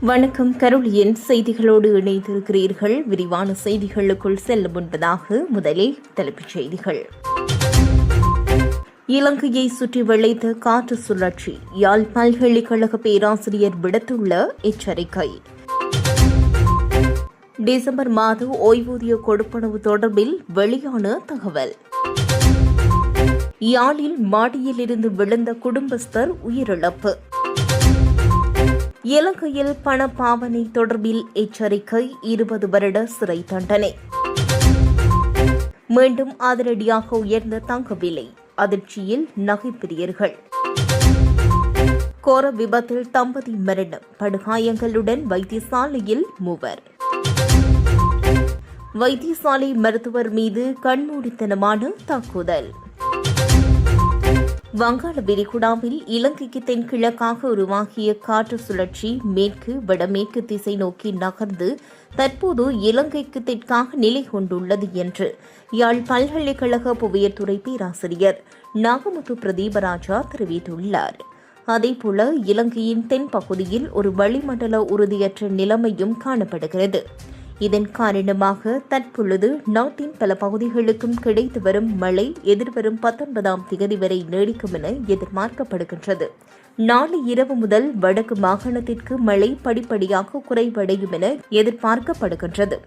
வணக்கம். கருளியின் செய்திகளோடு இணைந்திருக்கிறீர்கள். விரிவான செய்திகளுக்குள் செல்ல முன்பதாக முதலில் தலைப்புச் செய்திகள். இலங்கையை சுற்றி வளைத்த காற்று சுழற்சி யாழ் பல்கலைக்கழக பேராசிரியர் விடுத்துள்ள எச்சரிக்கை. டிசம்பர் மாத ஓய்வூதிய கொடுப்பனவு தொடர்பில் வெளியான தகவல். யாழில் மாடியிலிருந்து விழுந்த குடும்பஸ்தர் உயிரிழப்பு. இலங்கையில் பண பாவனை தொடர்பில் எச்சரிக்கை இருபது வருட சிறை தண்டனை. மீண்டும் அதிரடியாக உயர்ந்த தங்க விலை அதிர்ச்சியில் நகைப்பிரியர்கள் கோர விபத்தில் தம்பதி மரணம் படுகாயங்களுடன் வைத்தியசாலையில் மூவர். வைத்தியசாலை மருத்துவர் மீது கண்மூடித்தனமான தாக்குதல். வங்காள விரிகுடாவில் இலங்கைக்கு தென்கிழக்காக உருவாகிய காற்று சுழற்சி மேற்கு வடமேற்கு திசை நோக்கி நகர்ந்து தற்போது இலங்கைக்கு தெற்காக நிலை கொண்டுள்ளது என்று யாழ் பல்கலைக்கழக புவியத்துறை பேராசிரியர் நாகமுத்து பிரதீபராஜா தெரிவித்துள்ளார். அதேபோல இலங்கையின் தென்பகுதியில் ஒரு வளிமண்டல உறுதியற்ற நிலைமையும் காணப்படுகிறது. இதன் காரணமாக தற்பொழுது நாட்டின் பல பகுதிகளுக்கும் கிடைத்து வரும் மழை எதிர்வரும் பத்தொன்பதாம் திகதி வரை நீடிக்கும் என எதிர்பார்க்கப்படுகின்றது. நாளை இரவு முதல் வடக்கு மாகாணத்திற்கு மழை படிப்படியாக குறைவடையும் என எதிர்பார்க்கப்படுகின்றது.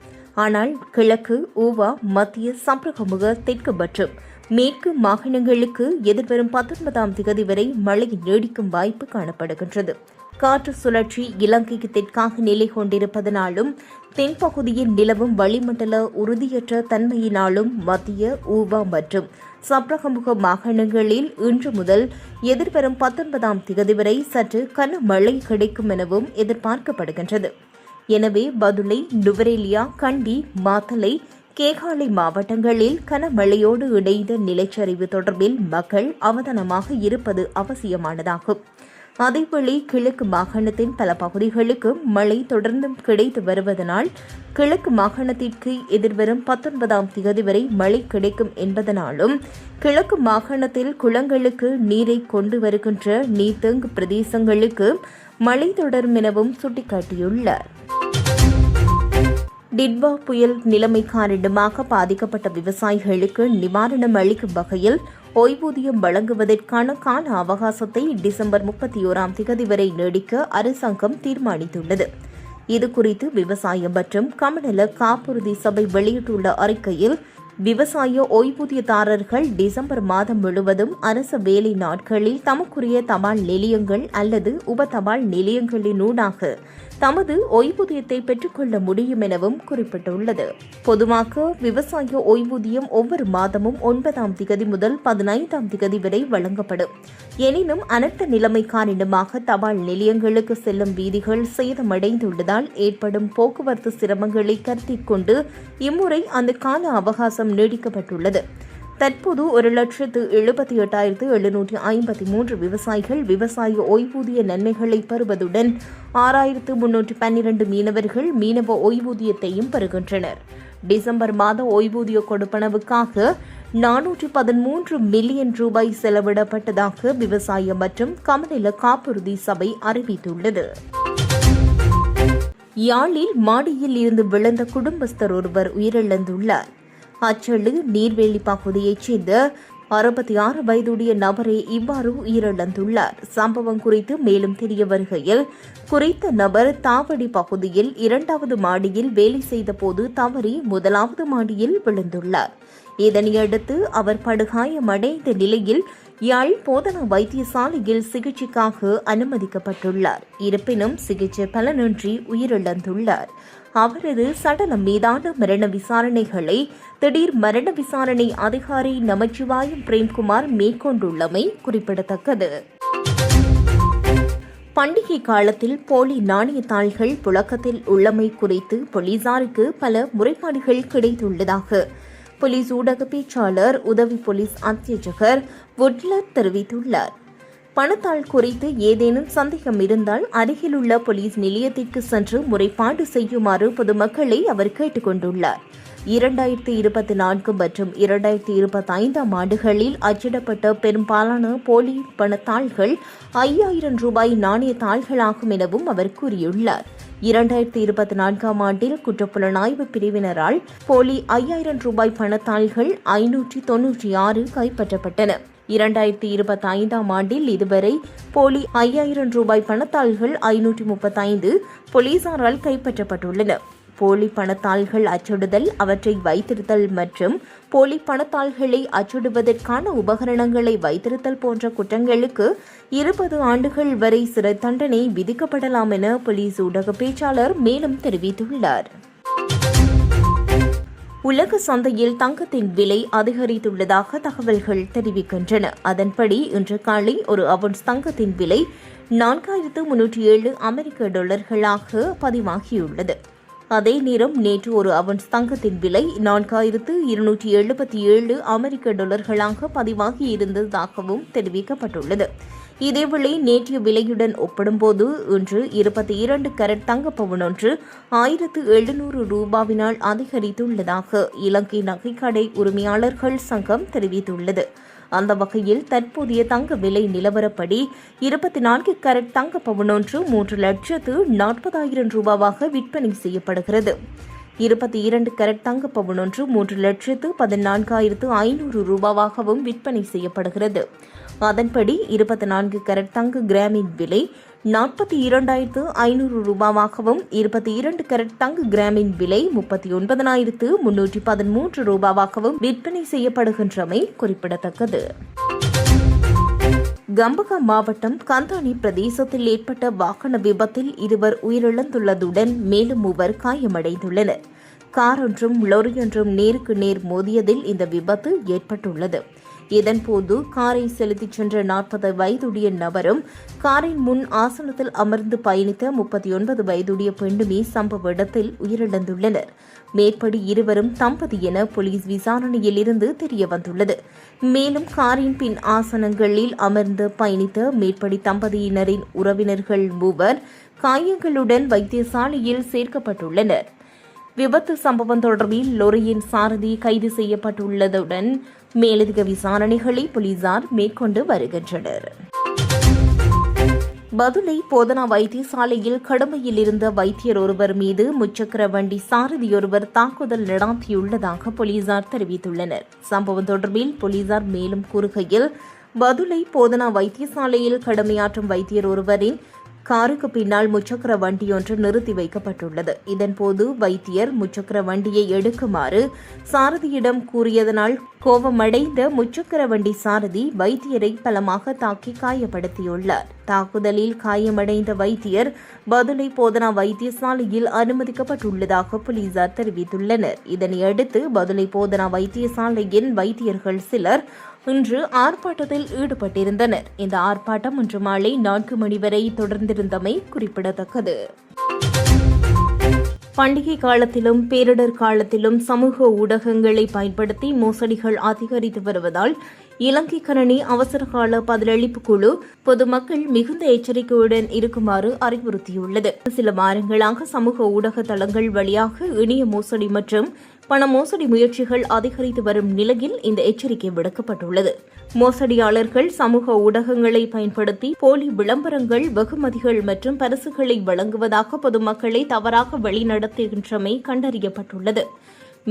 ஆனால் கிழக்கு ஊவா மத்திய சம்பிரகமுக தெற்கு மற்றும் மேற்கு மாகாணங்களுக்கு எதிர்வரும் பத்தொன்பதாம் திகதி வரை மழை நீடிக்கும் வாய்ப்பு காணப்படுகின்றது. காற்று சுழற்சி இலங்கைக்கு தெற்காக நிலை கொண்டிருப்பதனாலும் தென்பகுதியில் நிலவும் வளிமண்டல உறுதியற்ற தன்மையினாலும் மத்திய ஊவா மற்றும் சப்ரகமுக மாகாணங்களில் இன்று முதல் எதிர்வரும் பத்தொன்பதாம் திகதி வரை சற்று கனமழை கிடைக்கும் எனவும் எதிர்பார்க்கப்படுகின்றது. எனவே பதுளை நுவரேலியா கண்டி மாத்தலை கேகாலை மாவட்டங்களில் கனமழையோடு இணைந்த நிலச்சரிவு தொடர்பில் மக்கள் அவதானமாக இருப்பது அவசியமானதாகும். அதேவேளை கிழக்கு மாகாணத்தின் பல பகுதிகளுக்கு மழை தொடர்ந்தும் கிடைத்து வருவதனால் கிழக்கு மாகாணத்திற்கு எதிர்வரும் பத்தொன்பதாம் திகதி வரை மழை கிடைக்கும் என்பதனாலும் கிழக்கு மாகாணத்தில் குளங்களுக்கு நீரை கொண்டு வருகின்ற நீர்த்தங்கு பிரதேசங்களுக்கு மழை தொடரும் எனவும் சுட்டிக்காட்டியுள்ளார். டிட்வா புயல் நிலைமை காரணமாக பாதிக்கப்பட்ட விவசாயிகளுக்கு நிவாரணம் அளிக்கும் வகையில் ஓய்வூதியம் வழங்குவதற்கான கால அவகாசத்தை டிசம்பர் முப்பத்தி ஓராம் திகதி வரை நீடிக்க அரசாங்கம் தீர்மானித்துள்ளது. இதுகுறித்து விவசாயம் மற்றும் கமநல காப்புறுதி சபை வெளியிட்டுள்ள அறிக்கையில் விவசாய ஓய்வூதியதாரர்கள் டிசம்பர் மாதம் முழுவதும் அரசு வேலை நாட்களில் தமக்குரிய தபால் நிலையங்கள் அல்லது உப தபால் நிலையங்களினூடாக தமது ஓய்வூதியத்தை பெற்றுக்கொள்ள முடியும் எனவும் குறிப்பிட்டுள்ளது. பொதுவாக விவசாய ஓய்வூதியம் ஒவ்வொரு மாதமும் ஒன்பதாம் திகதி முதல் பதினைந்தாம் திகதி வரை வழங்கப்படும். எனினும் அனர்த்த நிலைமை காரணமாக தபால் நிலையங்களுக்கு செல்லும் வீதிகள் சேதமடைந்துள்ளதால் ஏற்படும் போக்குவரத்து சிரமங்களை கருத்தில் கொண்டு இம்முறை அந்த கால அவகாசம் நீடிக்கப்பட்டுள்ளது. தற்போது ஒரு லட்சத்து எழுபத்தி எட்டாயிரத்து எழுநூற்றி ஐம்பத்தி மூன்று விவசாயிகள் விவசாய ஓய்வூதிய நன்மைகளை பெறுவதுடன் ஆறாயிரத்து முன்னூற்றி பன்னிரண்டு மீனவர்கள் மீனவ ஓய்வூதியத்தையும் பெறுகின்றனர். டிசம்பர் மாத ஓய்வூதிய கொடுப்பனவுக்காக நானூற்று பதிமூன்று மில்லியன் ரூபாய் செலவிடப்பட்டதாக விவசாய மற்றும் கமநில காப்புறுதி சபை அறிவித்துள்ளது. யாழில் மாடியில் இருந்து விழுந்த குடும்பஸ்தர் ஒருவர் உயிரிழந்துள்ளார். அச்சலு நீர்வேலி பகுதியைச் சேர்ந்த அறுபத்தி ஆறு வயதுடைய நபரே இவ்வாறு உயிரிழந்துள்ளார். சம்பவம் குறித்து மேலும் தெரிய வருகையில் குறித்த நபர் தாவடி பகுதியில் இரண்டாவது மாடியில் வேலை செய்தபோது தவறி முதலாவது மாடியில் விழுந்துள்ளார். இதனையடுத்து அவர் படுகாயமடைந்த நிலையில் யாழ் போதனா வைத்தியசாலையில் சிகிச்சைக்காக அனுமதிக்கப்பட்டுள்ளார். இருப்பினும் சிகிச்சை பலனின்றி உயிரிழந்துள்ளார். அவரது சடலம் மீதான மரண விசாரணைகளை திடீர் மரண விசாரணை அதிகாரி நமச்சிவாயம் பிரேம்குமார் மேற்கொண்டுள்ளமை குறிப்பிடத்தக்கது. பண்டிகை காலத்தில் போலி நாணயத்தாள்கள் புழக்கத்தில் உள்ளமை குறித்து போலீசாருக்கு பல முறைப்பாடுகள் கிடைத்துள்ளதாக போலீஸ் ஊடக பேச்சாளர் உதவி போலீஸ் அத்தியட்சகர் வுட்லர் தெரிவித்துள்ளார். பணத்தாள் குறித்து ஏதேனும் சந்தேகம் இருந்தால் அருகிலுள்ள போலீஸ் நிலையத்திற்கு சென்று முறைப்பாடு செய்யுமாறு பொதுமக்களை அவர் கேட்டுக் கொண்டுள்ளார் இரண்டாயிரத்தி இருபத்தி நான்கு மற்றும் இரண்டாயிரத்தி இருபத்தி ஐந்தாம் ஆண்டுகளில் அச்சிடப்பட்ட பெரும்பாலான போலி பணத்தாள்கள் ஐயாயிரம் ரூபாய் நாணய தாள்களாகும் எனவும் அவர் கூறியுள்ளார். இரண்டாயிரத்தி இருபத்தி நான்காம் ஆண்டில் குற்றப்புலனாய்வு பிரிவினரால் போலி ஐயாயிரம் ரூபாய் பணத்தாள்கள் ஐநூற்றி தொன்னூற்றி ஆறு கைப்பற்றப்பட்டன. இரண்டாயிரத்தி இருபத்தி ஐந்தாம் ஆண்டில் இதுவரை போலி ஐயாயிரம் ரூபாய் பணத்தாள்கள் ஐநூற்றி முப்பத்தைந்து போலீசாரால் கைப்பற்றப்பட்டுள்ளன. போலி பணத்தாள்கள் அச்சிடுதல் அவற்றை வைத்திருத்தல் மற்றும் போலி பணத்தாள்களை அச்சிடுவதற்கான உபகரணங்களை வைத்திருத்தல் போன்ற குற்றங்களுக்கு இருபது ஆண்டுகள் வரை சிறை தண்டனை விதிக்கப்படலாம் என போலீஸ் ஊடக பேச்சாளர் மேலும் தெரிவித்துள்ளார். உலக சந்தையில் தங்கத்தின் விலை அதிகரித்துள்ளதாக தகவல்கள் தெரிவிக்கின்றன. அதன்படி இன்று காலை ஒரு அவன்ஸ் தங்கத்தின் விலை நான்காயிரத்து முன்னூற்றி ஏழு அமெரிக்க டாலர்களாக பதிவாகியுள்ளது. அதே நேரம் நேற்று ஒரு அவன்ஸ் தங்கத்தின் விலை நான்காயிரத்து இருநூற்றி எழுபத்தி ஏழு அமெரிக்க டாலர்களாக பதிவாகி இருந்ததாகவும் தெரிவிக்கப்பட்டுள்ளது. இதேவேளை நேற்றைய விலையுடன் ஒப்பிடும்போது இன்று இருபத்தி இரண்டு கரட் தங்கப்பவுன் ஒன்று ஆயிரத்து எழுநூறு ரூபாவினால் அதிகரித்துள்ளதாக இலங்கை நகைக்கடை உரிமையாளர்கள் சங்கம் தெரிவித்துள்ளது. அந்த வகையில் தற்போதைய தங்க விலை நிலவரப்படி இருபத்தி நான்கு கரட் தங்க பவுனொன்று மூன்று லட்சத்து நாற்பதாயிரம் ரூபாவாக விற்பனை செய்யப்படுகிறது. இருபத்தி இரண்டு கரட் தங்க பவுனொன்று மூன்று லட்சத்து பதினான்காயிரத்து ஐநூறு ரூபாவாகவும் விற்பனை செய்யப்படுகிறது. அதன்படி இருபத்தி நான்கு கரட் தங்க கிராமின் விலை நாற்பத்தி இரண்டாயிரத்து ஐநூறு ரூபாவாகவும் இருபத்தி இரண்டு கரட் தங்க கிராமின் விலை முப்பத்தி ஒன்பதனாயிரத்து முன்னூற்றி பதிமூன்று ரூபாவாகவும் விற்பனை செய்யப்படுகின்றமை குறிப்பிடத்தக்கது. கம்பகா மாவட்டம் கந்தானி பிரதேசத்தில் ஏற்பட்ட வாகன விபத்தில் இருவர் உயிரிழந்துள்ளதுடன் மேலும் மூவர் காயமடைந்துள்ளனர். கார் ஒன்றும் லொரியொன்றும் நேருக்கு நேர் மோதியதில் இந்த விபத்து ஏற்பட்டுள்ளது. இதன்போது காரை செலுத்திச் சென்ற நாற்பது வயதுடைய நபரும் காரின் முன் ஆசனத்தில் அமர்ந்து பயணித்த முப்பத்தி ஒன்பது வயதுடைய பெண்ணுமே சம்பவ இடத்தில் உயிரிழந்துள்ளனர். மேற்படி இருவரும் தம்பதி என போலீஸ் விசாரணையில் இருந்து தெரியவந்துள்ளது மேலும் காரின் பின் ஆசனங்களில் அமர்ந்து பயணித்த மேற்படி தம்பதியினரின் உறவினர்கள் மூவர் காயங்களுடன் வைத்தியசாலையில் சேர்க்கப்பட்டுள்ளனர். விபத்து சம்பவம் தொடர்பில் லொரியின் சாரதி கைது செய்யப்பட்டுள்ளதுடன் மேலதிக விசாரணைகளை போலீசார் மேற்கொண்டு வருகின்றனர். பதுளை போதனா வைத்தியசாலையில் கடமையில் இருந்த வைத்தியர் ஒருவர் மீது முச்சக்கர வண்டி சாரதியொருவர் தாக்குதல் நடாத்தியுள்ளதாக போலீசார் தெரிவித்துள்ளனர். சம்பவம் தொடர்பில் போலீசார் மேலும் கூறுகையில் பதுளை போதனா வைத்தியசாலையில் கடமையாற்றும் வைத்தியர் ஒருவரின் காருக்கு பின்னால் முச்சக்கர வண்டியொன்று நிறுத்தி வைக்கப்பட்டுள்ளது. இதன்போது வைத்தியர் முச்சக்கர வண்டியை எடுக்குமாறு சாரதியிடம் கூறியதனால் கோபமடைந்த முச்சக்கர வண்டி சாரதி வைத்தியரை பலமாக தாக்கி காயப்படுத்தியுள்ளார். தாக்குதலில் காயமடைந்த வைத்தியர் பதுளை போதனா வைத்தியசாலையில் அனுமதிக்கப்பட்டுள்ளதாக போலீசார் தெரிவித்துள்ளனர். இதனையடுத்து பதுளை போதனா வைத்தியசாலையின் வைத்தியர்கள் சிலர் இன்று ஆர்ப்பாட்டத்தில் ஈடுபட்டிருந்தனர். இந்த ஆர்ப்பாட்டம் இன்று மாலை நான்கு மணி வரை தொடர்ந்திருந்தமை குறிப்பிடத்தக்கது. பண்டிகை காலத்திலும் பேரிடர் காலத்திலும் சமூக ஊடகங்களை பயன்படுத்தி மோசடிகள் அதிகரித்து வருவதால் இலங்கை கணனி அவசரகால பதிலளிப்பு குழு பொதுமக்கள் மிகுந்த எச்சரிக்கையுடன் இருக்குமாறு அறிவுறுத்தியுள்ளது. சில வாரங்களாக சமூக ஊடக தளங்கள் வழியாக இணைய மோசடி மற்றும் பண மோசடி முயற்சிகள் அதிகரித்து வரும் நிலையில் இந்த எச்சரிக்கை விடுக்கப்பட்டுள்ளது. மோசடியாளர்கள் சமூக ஊடகங்களை பயன்படுத்தி போலி விளம்பரங்கள் வெகுமதிகள் மற்றும் பரிசுகளை வழங்குவதாக பொதுமக்களை தவறாக வழிநடத்துகின்றமை கண்டறியப்பட்டுள்ளது.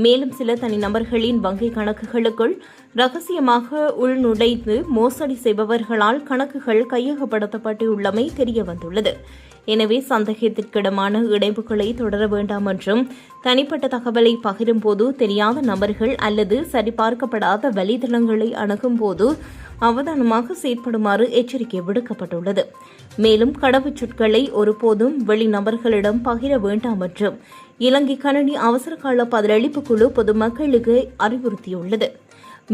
மேலும் சில தனிநபர்களின் வங்கிக் கணக்குகளுக்குள் ரகசியமாக உள்நுழைந்து மோசடி செய்பவர்களால் கணக்குகள் கையகப்படுத்தப்பட்டுள்ளமை தெரியவந்துள்ளது. எனவே சந்தேகத்திற்கிடமான இணைப்புகளை தொடர வேண்டாம் என்றும் தனிப்பட்ட தகவலை பகிரும்போது தெரியாத நபர்கள் அல்லது சரிபார்க்கப்படாத வலைதளங்களை அணுகும்போது அவதானமாக செயற்படுமாறு எச்சரிக்கை விடுக்கப்பட்டுள்ளது. மேலும் கடவுச்சொற்களை ஒருபோதும் வெளிநபர்களிடம் பகிர வேண்டாம் என்றும் இலங்கை கணனி அவசரகால பதிலளிப்பு குழு பொதுமக்களுக்கு அறிவுறுத்தியுள்ளது.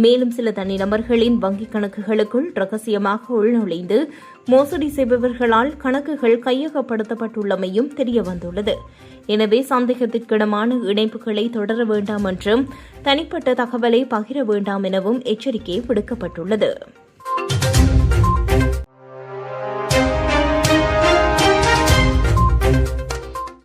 மேலும் சில தனிநபர்களின் வங்கிக் கணக்குகளுக்குள் ரகசியமாக உள்நுழைந்து மோசடி செய்பவர்களால் கணக்குகள் கையகப்படுத்தப்பட்டுள்ளமையும் தெரியவந்துள்ளது. எனவே சந்தேகத்திற்கிடமான இணைப்புகளை தொடர வேண்டாம் என்றும் தனிப்பட்ட தகவலை பகிர வேண்டாம் எனவும் எச்சரிக்கை விடுக்கப்பட்டுள்ளது.